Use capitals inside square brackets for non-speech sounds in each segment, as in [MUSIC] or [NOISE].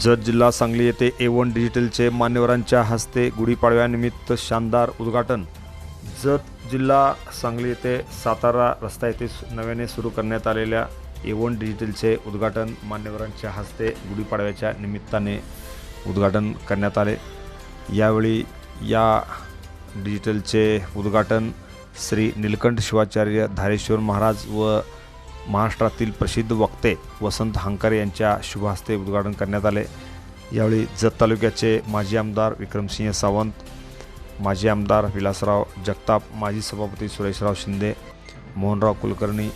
जत जिल्हा सांगली येथे ए वन डिजिटलचे मान्यवरांच्या हस्ते गुढीपाडव्यानिमित्त शानदार उद्घाटन. जत जिल्हा सांगली येथे सातारा रस्ता येथे सु- नव्याने सुरू करण्यात आलेल्या ए वन डिजिटलचे उद्घाटन मान्यवरांच्या हस्ते गुढीपाडव्याच्या निमित्ताने उद्घाटन करण्यात आले. यावेळी या डिजिटलचे उद्घाटन श्री निलकंठ शिवाचार्य धारेश्वर महाराज व महाराष्ट्रातील प्रसिद्ध वक्ते वसंत हांकर यांच्या शुभहस्ते उद्घाटन करण्यात आले. यावेळी जत तालुक्याचे माजी आमदार विक्रमसिंह सावंत माजी आमदार विलासराव जगताप माजी सभापती सुरेशराव शिंदे मोहनराव कुलकर्णी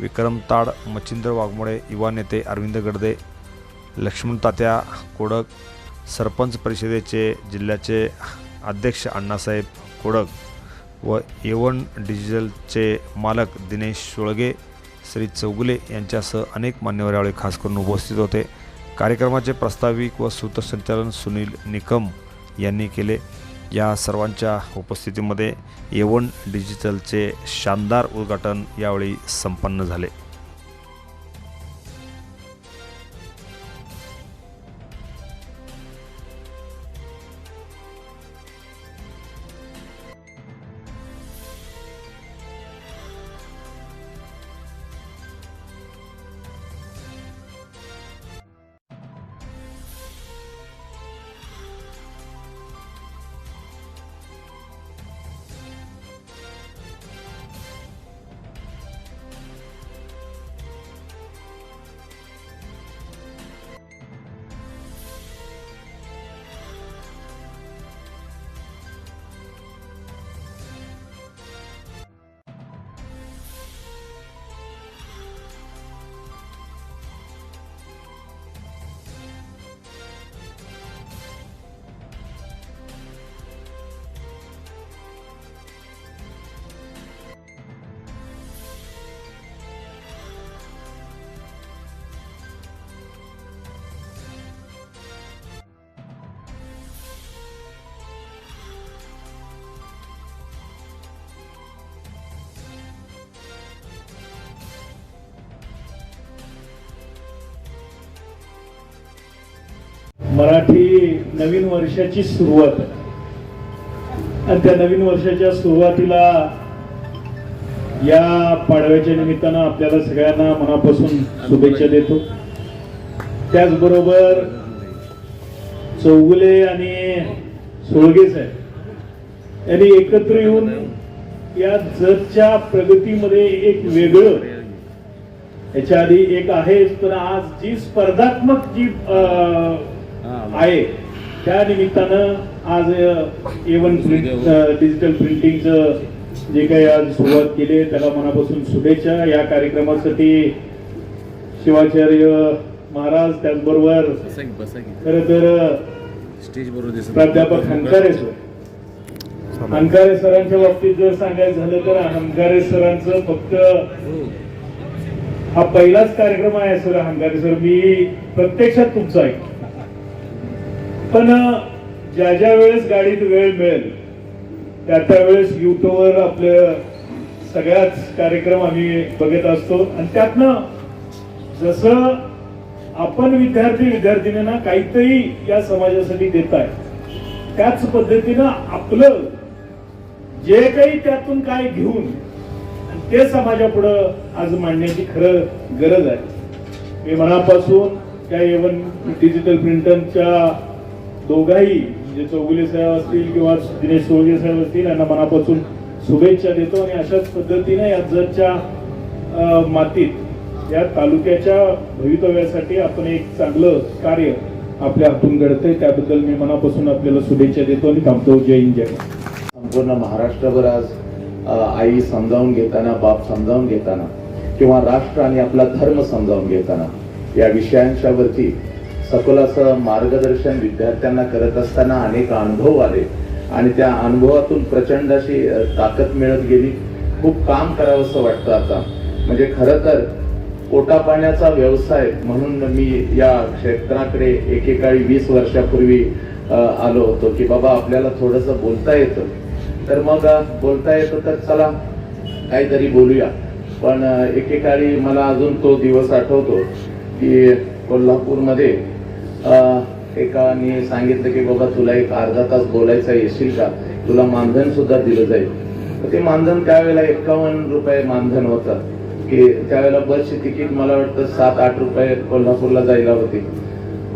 विक्रम ताड मच्छिंद्र वाघमोडे युवा नेते अरविंद गडदे लक्ष्मण तात्या कोडक सरपंच परिषदेचे जिल्ह्याचे अध्यक्ष अण्णासाहेब कोडक व ए वन डिजिटलचे मालक दिनेश सोळगे श्री चौगुले यांच्यासह अनेक मान्यवर यावेळी खास करून उपस्थित होते. कार्यक्रमाचे प्रास्ताविक व सूत्रसंचालन सुनील निकम यांनी केले. या सर्वांच्या उपस्थितीमध्ये ए वन डिजिटलचे शानदार उद्घाटन यावेळी संपन्न झाले. मराठी नवीन वर्षाची सुरुवात. आहे आणि त्या नवीन वर्षाच्या सुरुवातीला या पाडव्याच्या निमित्तानं आपल्याला सगळ्यांना मनापासून शुभेच्छा देतो. त्याचबरोबर चौगुले आणि सोळगे साहेब यांनी एकत्र येऊन या जगच्या प्रगतीमध्ये एक वेगळं याच्या आधी एक आहे पण आज जी स्पर्धात्मक जी अं, आहे. त्या निमित्तानं आज एवन डिजिटल प्रिंटिंगचं जे काही आज सुरुवात केली आहे त्याला मनापासून शुभेच्छा. या कार्यक्रमासाठी शिवाचार्य महाराज त्याचबरोबर खर तर स्टेज बरोबर दिसत प्राध्यापक हंकारे सर. हंकारे सरांच्या बाबतीत जर सांगायचं झालं तर हंकारे सरांचं फक्त हो. हा पहिलाच कार्यक्रम आहे सर हंगारे सर. मी प्रत्यक्षात तुमचा आहे पण ज्या ज्या वेळेस गाडीत वेळ मिळेल त्या त्या वेळेस युट्यूबवर आपलं सगळ्याच कार्यक्रम आम्ही बघत असतो. आणि त्यातनं जसं आपण विद्यार्थी विद्यार्थिनींना काहीतरी या समाजासाठी देत आहे त्याच पद्धतीनं आपलं जे काही त्यातून काय घेऊन ते समाजापुढं आज मांडण्याची खरं गरज आहे. मी मनापासून त्या एवन डिजिटल प्रिंटरच्या दोघाही म्हणजे चौगुले साहेब असतील किंवा दिनेश चौगुले साहेब असतील यांना मनापासून शुभेच्छा देतो आणि अशाच पद्धतीने या मातीत या तालुक्याच्या भवितव्यासाठी आपण एक चांगलं कार्य आपल्या हातून घडतंय त्याबद्दल मी मनापासून आपल्याला शुभेच्छा देतो आणि थांबतो. जय हिंद जय संपूर्ण महाराष्ट्रभर आज आई समजावून घेताना बाप समजावून घेताना किंवा राष्ट्र आणि आपला धर्म समजावून घेताना या विषयांच्यावरती सखोल असं मार्गदर्शन विद्यार्थ्यांना करत असताना अनेक अनुभव आले. आणि त्या अनुभवातून प्रचंड अशी ताकद मिळत गेली. खूप काम करावंसं वाटतं आता. म्हणजे खरं तर पोटापाण्याचा व्यवसाय म्हणून मी या क्षेत्राकडे एकेकाळी वीस वर्षापूर्वी आलो होतो की बाबा आपल्याला थोडंसं बोलता येतं. तर मग बोलता येतं तर चला काहीतरी बोलूया. पण एकेकाळी मला अजून तो दिवस आठवतो की कोल्हापूरमध्ये एकाने सांगितलं की बाबा तुला एक अर्धा तास बोलायचा येशील का? तुला मानधन सुद्धा दिलं जाईल. तर ते मानधन त्यावेळेला एकावन्न रुपये मानधन होतं. की त्यावेळेला बसची तिकीट मला वाटतं सात आठ रुपये कोल्हापूरला जायला होती.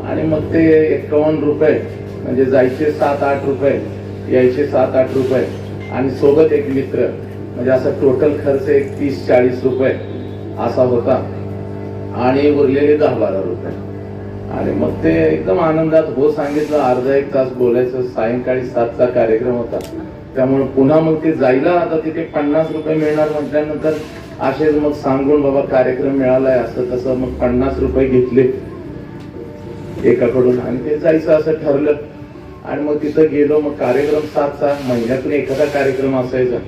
आणि मग ते एकावन्न रुपये म्हणजे जायचे सात आठ रुपये यायचे सात आठ रुपये आणि सोबत एक मित्र म्हणजे असा टोटल खर्च एक तीस चाळीस रुपये असा होता. आणि उरलेले दहा बारा रुपये. आणि मग ते एकदम आनंदात हो सांगितलं अर्धा एक तास बोलायचं सायंकाळी सातचा कार्यक्रम होता. त्यामुळे पुन्हा मग ते जायला आता तिथे पन्नास रुपये मिळणार म्हटल्यानंतर असेच मग सांगून बाबा कार्यक्रम मिळालाय असं तसं मग पन्नास रुपये घेतले. एकाकडून. आणि ते जायचं असं ठरलं. आणि मग तिथं गेलो मग कार्यक्रम सातचा. महिन्यातून एखादा कार्यक्रम असायचा.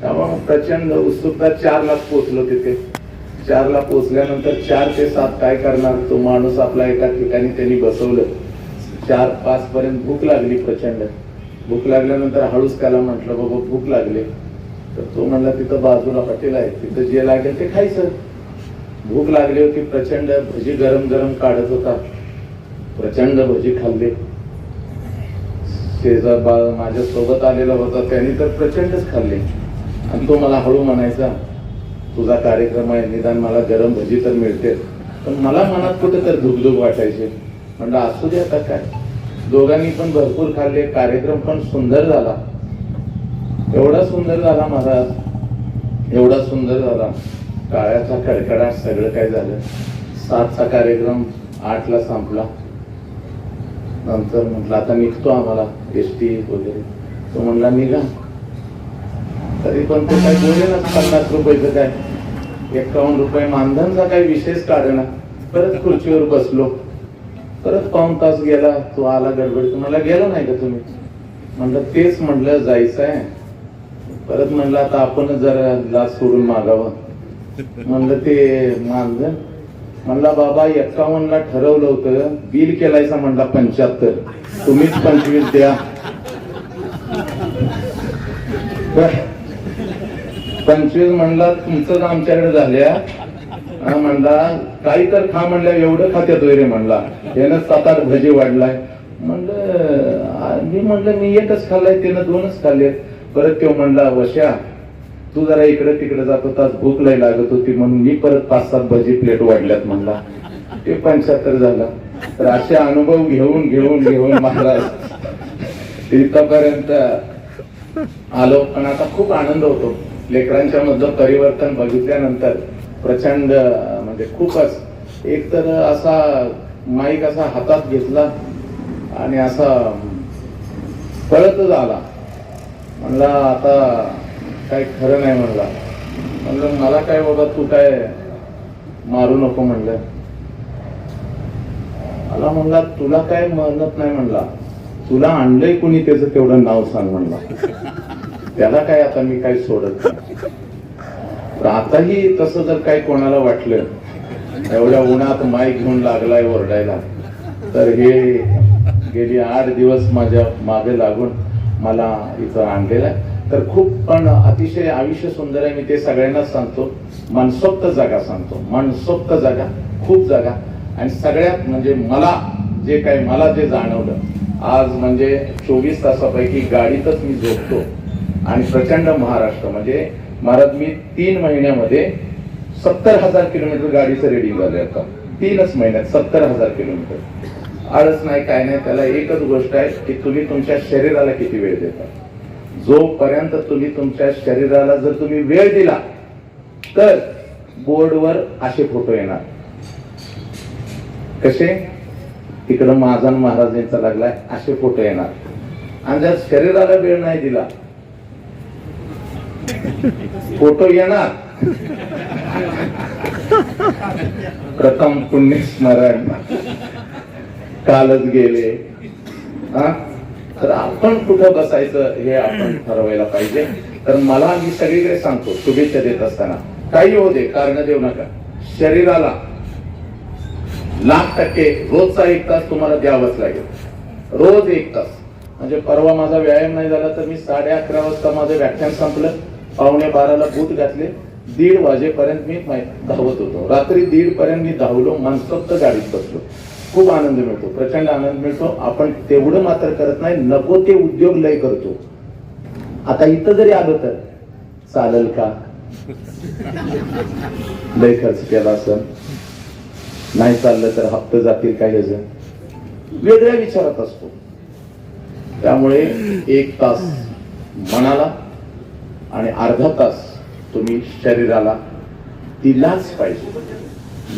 त्यामुळे प्रचंड उत्सुकता चार लाख पोचलो तिथे. चारला पोहोचल्यानंतर चार ते सात काय करणार? तो माणूस आपला एका ठिकाणी त्यांनी बसवलं. चार पाच पर्यंत भूक लागली प्रचंड. भूक लागल्यानंतर हळूच त्याला म्हटलं बाबा भूक लागली. तर तो म्हणला तिथं बाजूला हॉटेल आहे. तिथं जे लागेल ते खायचं भूक लागली होती प्रचंड भजी गरम गरम काढत होता. प्रचंड भजी खाल्ली. शेजार बा माझ्या सोबत आलेला होता त्याने तर प्रचंडच खाल्ले. आणि तो मला हळू म्हणायचा तुझा कार्यक्रम आहे निदान मला गरम भजी तर मिळते पण मला मनात कुठे तर धुकधुक वाटायचे. म्हणलं असू दे आता काय. दोघांनी पण भरपूर खाल्ले कार्यक्रम पण सुंदर झाला. एवढा सुंदर झाला महाराज. एवढा सुंदर झाला. काळ्याचा कडकडाट सगळं काय झालं. सातचा कार्यक्रम आठला संपला. नंतर म्हटलं आता निघतो आम्हाला एस टी वगैरे. तो म्हणला निघा. तरी पण ते काय बोलेनाच पन्नास रुपयाचं काय? एकावन्न रुपये मानधनचा काही विशेष कारण परत खुर्चीवर बसलो. परत पाऊन तास गेला तो आला गडबड. तुम्हाला गेला नाही का तुम्ही? म्हणलं तेच म्हणलं जायचं आहे. परत म्हणलं आता आपण जरा लाच सोडून मागावं. म्हणलं ते मानधन. म्हणला बाबा एक्कावन्नला ठरवलं होतं. बिल केलायचा म्हणला पंच्याहत्तर. तुम्हीच पंचवीस द्या. बर. पंचवीस म्हणला तुमचं आमच्याकडे झाल्या. म्हणला काही तर खा म्हणल्या एवढं खात्यात रे म्हणला. यानं सात आठ भजी वाढलाय. म्हणलं मी म्हणलं मी एकच खाल्लाय त्यानं दोनच खाल्ले परत तो म्हणला वशा तू जरा इकडे तिकडे जात होतास भूक लय लागत होती म्हणून मी परत पाच सात भजी प्लेट वाढल्यात म्हणला. ते पंच्याहत्तर झाला. तर असे अनुभव घेऊन घेऊन घेऊन महाराज इथपर्यंत आलो. पण आता खूप आनंद होतो. लेकरांच्या मधलं परिवर्तन बघितल्यानंतर प्रचंड म्हणजे खूपच. एक तर असा माईक असा हातात घेतला आणि असा पळतच आला म्हणला आता काय खरं नाही म्हणला. म्हणलं मला काय बाबा तू काय मारू नको म्हणलं. मला म्हणला तुला काय म्हणत नाही म्हणला. तुला आणलंय कुणी त्याचं तेवढं नाव सांग म्हणला. त्याला काय आता मी काही सोडत नाही. तर आताही तसं जर काही कोणाला वाटलं एवढ्या उन्हात माय घेऊन लागलाय ओरडायला तर हे गेली आठ दिवस माझ्या मागे लागून मला इथं आणलेलं आहे. तर खूप पण अतिशय आयुष्य सुंदर आहे मी ते सगळ्यांनाच सांगतो. मनसोक्त जागा सांगतो. मनसोक्त जागा खूप जागा. आणि सगळ्यात म्हणजे मला जे काही मला जे जाणवलं आज म्हणजे चोवीस तासापैकी गाडीतच मी झोपतो. आणि प्रचंड महाराष्ट्र म्हणजे महाराज मी तीन महिन्यामध्ये सत्तर हजार किलोमीटर गाडीचं रेडिंग झाले आता. तीनच महिन्यात सत्तर हजार किलोमीटर. आळस नाही काय नाही त्याला एकच गोष्ट आहे की तुम्ही तुमच्या शरीराला किती वेळ देता. जोपर्यंत तुम्ही तुमच्या शरीराला जर तुम्ही वेळ दिला तर बोर्डवर असे फोटो येणार. कसे? तिकडं महाजन महाराजांचा लागलाय असे फोटो येणार. आणि जर शरीराला वेळ नाही दिला फोटो येणार. प्रथम पुण्य स्मरण. कालच गेले. हा? तर आपण कुठं बसायचं हे आपण ठरवायला पाहिजे. तर मला मी सगळीकडे सांगतो शुभेच्छा देत असताना. काही होऊ दे कारण देऊ नका. शरीराला लाख टक्के रोजचा एक तास तुम्हाला द्यावाच लागेल. रोज एक तास. म्हणजे परवा माझा व्यायाम नाही झाला तर मी साडे अकरा वाजता माझं व्याख्यान संपलं. पावणे बाराला बूट घातले. दीड वाजेपर्यंत मी धावत होतो. रात्री दीड पर्यंत मी धावलो मनसोक्त गाडीत बसलो. खूप आनंद मिळतो प्रचंड आनंद मिळतो. आपण तेवढं मात्र करत नाही नको ते उद्योग लय करतो. आता इथं जरी आलो तर चालेल का? [LAUGHS] लय खर्च केला असं नाही चाललं तर हप्ते जातील काय अजून. वेगळ्या विचारात असतो. त्यामुळे एक तास मनाला आणि अर्धा तास तुम्ही शरीराला दिलाच पाहिजे.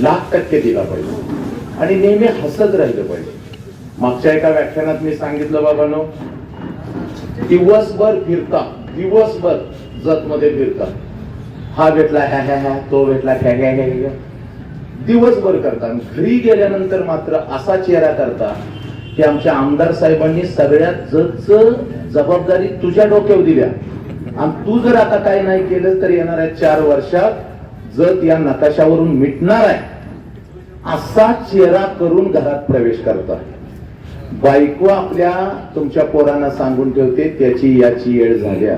लाख टक्के दिला पाहिजे. आणि नेहमी हसत राहिलं पाहिजे. मागच्या एका व्याख्यानात मी सांगितलं बाबांनो दिवसभर फिरता दिवसभर जत मध्ये फिरता. हा भेटला ह्या ह्या ह्या तो भेटला ह्या ह्या ह्या ह्या. दिवसभर करता. घरी गेल्यानंतर मात्र असा चेहरा करता की आमच्या आमदार साहेबांनी सगळ्यात जतच जबाबदारी तुझ्या डोक्यावर दिल्या. आणि तू जर आता काय नाही केलं तर येणाऱ्या चार वर्षात जत या नकाशावरून मिटणार आहे. असा चेहरा करून घरात प्रवेश करतात बायको आपल्या तुमच्या पोरांना सांगून ठेवते त्याची याची येळ झाल्या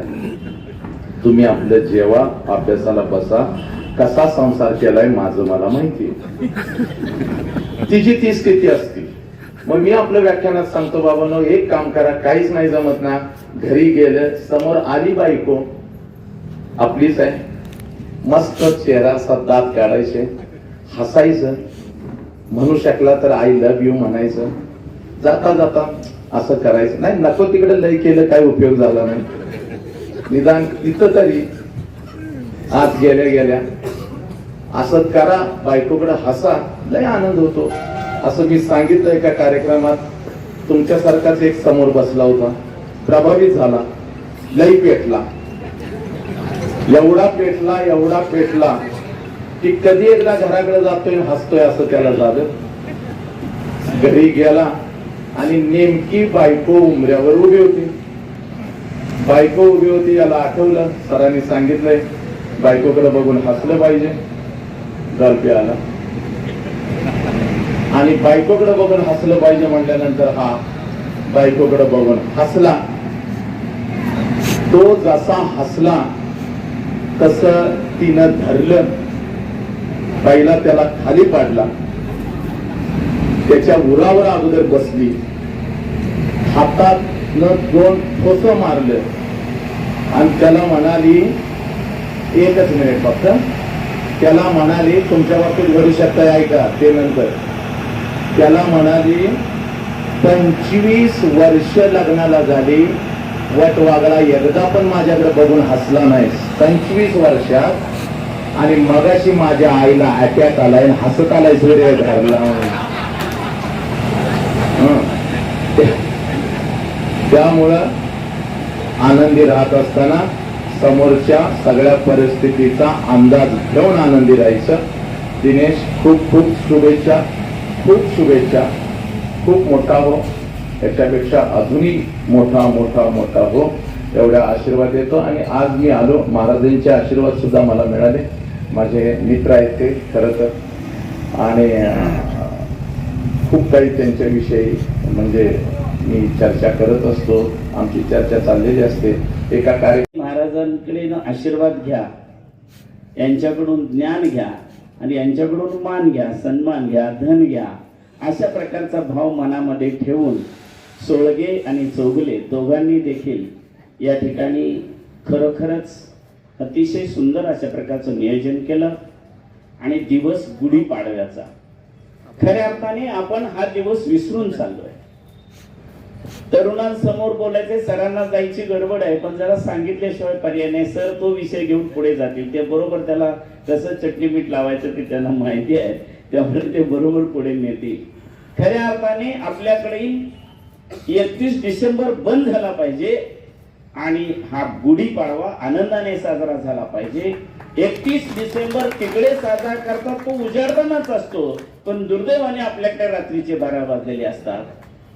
तुम्ही आपलं जेवा अभ्यासाला बसा. कसा संसार केलाय माझं मला माहिती तिची ती स्थिती असते. मग मी आपलं व्याख्यानात सांगतो बाबांनो एक काम करा काहीच नाही जमत ना. घरी गेलं समोर आली बायको आपलीच आहे. मस्त चेहरा असा दात काढायचे. हसायचं. म्हणू शकला तर आय लव्ह यू म्हणायचं. जाता जाता असं करायचं. नाही नको तिकडे लय केलं काय उपयोग झाला नाही. निदान तिथं तरी आत गेल्या गेल्या. असं करा बायकोकडे हसा. लय आनंद होतो. असं मी सांगितलं एका कार्यक्रमात? तुमच्यासारखाच एक समोर बसला होता. प्रभावित झाला. लई पेटला. एवढा पेटला एवढा पेटला की कधी एकदा घराकडे जातोय हसतोय असं त्याला झालं. घरी गेला आणि नेमकी बायको उमऱ्यावर उभी होती. बायको उभी होती याला आठवलं. सरांनी सांगितलंय बायकोकडे बघून हसलं पाहिजे. गळपे आला. आणि बायकोकडे बघून हसलं पाहिजे म्हटल्यानंतर हा बायकोकडे बघून हसला. तो जसा हसला तस तिनं धरलं. पहिला त्याला खाली पाडला. त्याच्या उरावर अगोदर बसली. हातात न दोन ठोस मारलं. आणि त्याला म्हणाली एकच मिनिट फक्त. त्याला म्हणाली तुमच्या बाबतीत घडू शकता ऐका ते नंतर. त्याला म्हणाली पंचवीस वर्ष लग्नाला झाली. वट वागला एकदा पण माझ्याकडे बघून हसला नाही पंचवीस वर्षात आणि मगाशी माझ्या आईला अटॅक आलाय हसत आलाय सूर्य धरला त्यामुळं आनंदी राहत असताना समोरच्या सगळ्या परिस्थितीचा अंदाज घेऊन आनंदी राहायचं. दिनेश खूप खूप शुभेच्छा. खूप शुभेच्छा. खूप मोठा हो. याच्यापेक्षा अजूनही मोठा मोठा मोठा हो एवढा आशीर्वाद देतो आणि आज मी आलो महाराजांचे आशीर्वाद सुद्धा मला मिळाले. माझे मित्र आहेत ते खरं तर. आणि खूप काही त्यांच्याविषयी म्हणजे मी चर्चा करत असतो. आमची चर्चा चाललेली असते. एका कार्य महाराजांकडे आशीर्वाद घ्या. यांच्याकडून ज्ञान घ्या. आणि यांच्याकडून मान घ्या सन्मान घ्या धन घ्या. अशा प्रकारचा भाव मनामध्ये ठेवून सोळगे आणि चौगुले दोघांनी देखील या ठिकाणी खरोखरच अतिशय सुंदर अशा प्रकारचं नियोजन केलं आणि दिवस गुढीपाडव्याचा खऱ्या अर्थाने आपण हा दिवस विसरून चाललोय. तरुणांसमोर बोलायचे सरांना जायची गडबड आहे पण जरा सांगितल्याशिवाय पर्याय नाही. सर तो विषय घेऊन पुढे जातील. ते बरोबर त्याला कसं चटणी मीठ लावायचं ते त्यांना माहिती आहे. त्यामुळे ते बरोबर पुढे नेतील. खऱ्या अर्थाने आपल्याकडे एकतीस डिसेंबर बंद झाला पाहिजे आणि हा गुढीपाडवा आनंदाने साजरा झाला पाहिजे. एकतीस डिसेंबर तिकडे साजरा करतात तो उजाडतानाच असतो पण दुर्दैवाने आपल्याकडे रात्रीचे बारा वाजलेले असतात.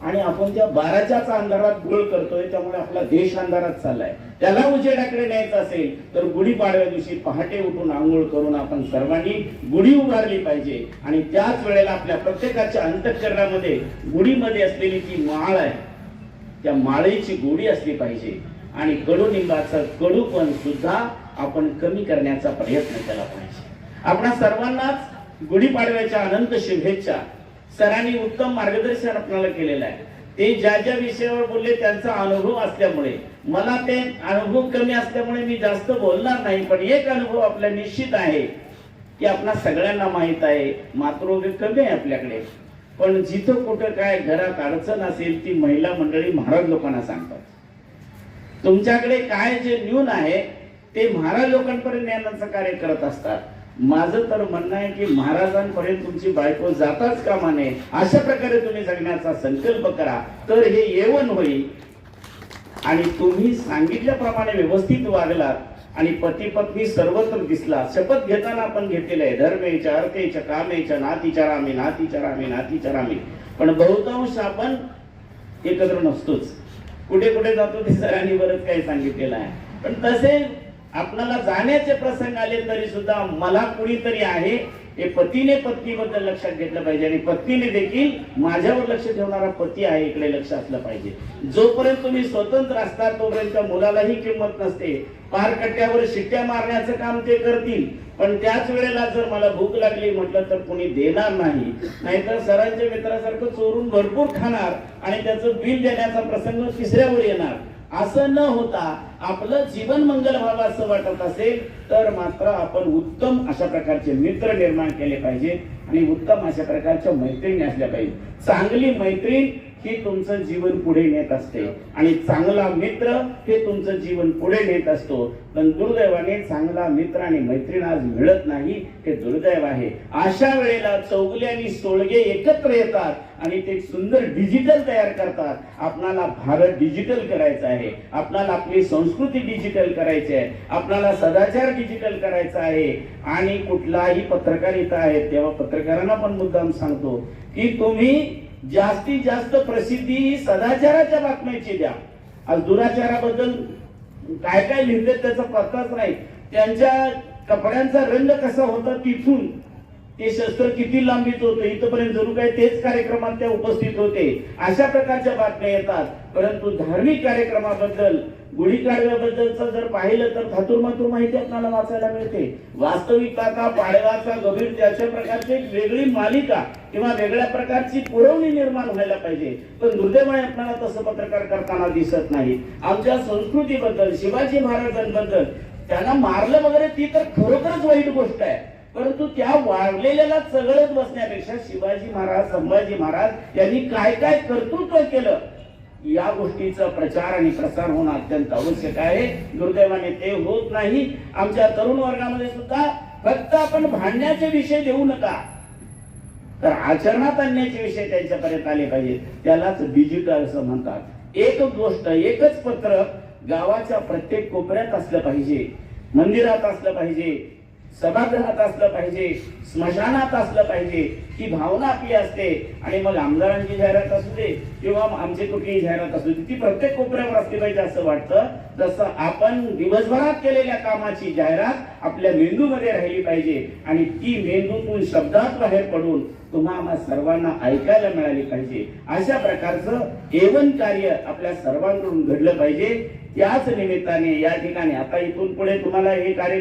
आणि आपण त्या बाराच्याच अंधारात गोळ करतोय त्यामुळे आपला देश अंधारात चाललाय. त्याला उजेडाकडे न्यायचं असेल तर गुढीपाडव्या दिवशी पहाटे उठून आंघोळ करून आपण सर्वांनी गुढी उभारली पाहिजे. आणि त्याच वेळेला आपल्या प्रत्येकाच्या अंतःकरणामध्ये गुढीमध्ये असलेली ती माळ आहे त्या माळेची गोडी असली पाहिजे. आणि कडुनिंबाचं कडूपण सुद्धा आपण कमी करण्याचा प्रयत्न केला पाहिजे. आपण सर्वांनाच गुढीपाडव्याच्या अनंत शुभेच्छा सरांनी उत्तम मार्गदर्शन आपल्याला केलेलं आहे. ते ज्या ज्या विषयावर बोलले त्यांचा अनुभव असल्यामुळे मला ते अनुभव कमी असल्यामुळे मी जास्त बोलणार नाही पण एक अनुभव आपला निश्चित आहे की आपणा सगळ्यांना माहीत आहे मातृग कमी आहे आपल्याकडे. पण जिथं कुठं काय घरात अडचण असेल ती महिला मंडळी महाराज लोकांना सांगतात. तुमच्याकडे काय जे न्यून आहे ते महाराज लोकांपर्यंत नेण्याचं कार्य करत असतात. माझं तर म्हणणं आहे की महाराजांपर्यंत तुमची बायको जाताच कामा नये. अशा प्रकारे तुम्ही जगण्याचा संकल्प करा. तर हे येवन होईल. आणि तुम्ही सांगितल्याप्रमाणे व्यवस्थित वागलात आणि पती पत्नी सर्वत्र दिसला. शपथ घेताना आपण घेतलेलं आहे. धर्मेच्या अर्थेच्या कामेच्या नातीच्या रामे नातीच्या रामे नातीच्या रामे. पण बहुतांश आपण एकत्र नसतोच. कुठे कुठे जातो ते सरांनी बरंच काही सांगितलेलं आहे. पण तसे आपल्याला जाण्याचे प्रसंग आले तरी सुद्धा मला कुणीतरी आहे हे पतीने पत्नीबद्दल लक्षात घेतलं पाहिजे. आणि पत्नीने देखील माझ्यावर लक्ष ठेवणारा पती आहे इकडे लक्ष असलं पाहिजे. जोपर्यंत तुम्ही स्वतंत्र असता तोपर्यंत मुलालाही किंमत नसते. पारकट्ट्यावर शिट्ट्या मारण्याचं काम ते करतील. पण त्याच वेळेला जर मला भूक लागली म्हटलं तर कोणी देणार नाही. नाहीतर सरांच्या मित्रासारखं चोरून भरपूर खाणार आणि त्याचं बिल देण्याचा प्रसंग तिसऱ्यावर येणार. असं न होता आपलं जीवन मंगल व्हावं असं वाटत असेल तर मात्र आपण उत्तम अशा प्रकारचे मित्र निर्माण केले पाहिजे आणि उत्तम अशा प्रकारच्या मैत्रिणी असल्या पाहिजे. चांगली मैत्रीण हे तुमचं जीवन पुढे नेत असते. आणि चांगला मित्र हे तुमचं जीवन पुढे नेत असतो. पण दुर्दैवाने चांगला मित्र आणि मैत्रीण आज मिळत नाही हे दुर्दैव आहे. अशा वेळेला चौगले आणि सोळगे एकत्र येतात आणि ते सुंदर डिजिटल तयार करतात. आपणाला भारत डिजिटल करायचा आहे. आपणाला आपली संस्कृती डिजिटल करायची आहे. आपणाला सदाचार डिजिटल करायचा आहे. आणि कुठलाही पत्रकारिता आहे तेव्हा पत्रकारांना पण मुद्दाम सांगतो की तुम्ही जास्तीत जास्त प्रसिद्धी ही सदाचाराच्या बातम्याची द्या. आज दुराचाराबद्दल काय काय लिहिले त्याचा पत्ताच नाही. त्यांच्या कपड्यांचा रंग कसा होता तिथून ते शस्त्र किती लांबीत होतं इथपर्यंत जणू काय तेच कार्यक्रमात त्या उपस्थित होते. अशा प्रकारच्या बातम्या येतात. परंतु धार्मिक कार्यक्रमाबद्दल गुढीपाडव्याबद्दलचं जर पाहिलं तर थातूर मातूर माहिती आपल्याला वाचायला मिळते. वास्तविकता का पाडव्याचा गभीर त्याच्या प्रकारची एक वेगळी मालिका किंवा वेगळ्या प्रकारची पुरवणी निर्माण व्हायला पाहिजे. पण दुर्दैवाने आपल्याला तसं पत्रकार करताना दिसत नाही. आमच्या संस्कृतीबद्दल शिवाजी महाराजांबद्दल त्यांना मारलं वगैरे ती तर खरोखरच वाईट गोष्ट आहे. परंतु त्या वाढलेल्याला चघळत बसण्यापेक्षा शिवाजी महाराज संभाजी महाराज यांनी काय काय कर्तृत्व केलं? या गोष्टीचा प्रचार आणि प्रसार होणं अत्यंत आवश्यक आहे. दुर्दैवाने ते होत नाही. आमच्या तरुण वर्गामध्ये सुद्धा फक्त आपण भांडण्याचे विषय देऊ नका. तर आचरणात आणण्याचे विषय त्यांच्यापर्यंत आले पाहिजेत. त्यालाच डिजिटल असं म्हणतात. एक गोष्ट एकच पत्र गावाच्या प्रत्येक कोपऱ्यात असलं पाहिजे. मंदिरात असलं पाहिजे. सभागृहात असलं पाहिजे स्मशानात असलं पाहिजे ही भावना आपली असते. आणि मग आमदारांची जाहिरात असू दे किंवा आमची कुठलीही जाहिरात असू दे ती प्रत्येक कोपऱ्यावर असली पाहिजे असं वाटतं. जसं आपण दिवसभरात केलेल्या कामाची जाहिरात आपल्या मेंदूमध्ये राहिली पाहिजे आणि ती मेंदूतून शब्दात बाहेर पडून तुम्हा आम्हा सर्वांना ऐकायला मिळाली पाहिजे. अशा प्रकारचं एवन कार्य आपल्या सर्वांकडून घडलं पाहिजे. त्याच निमित्ताने या ठिकाणी आता इथून पुढे तुम्हाला हे कार्य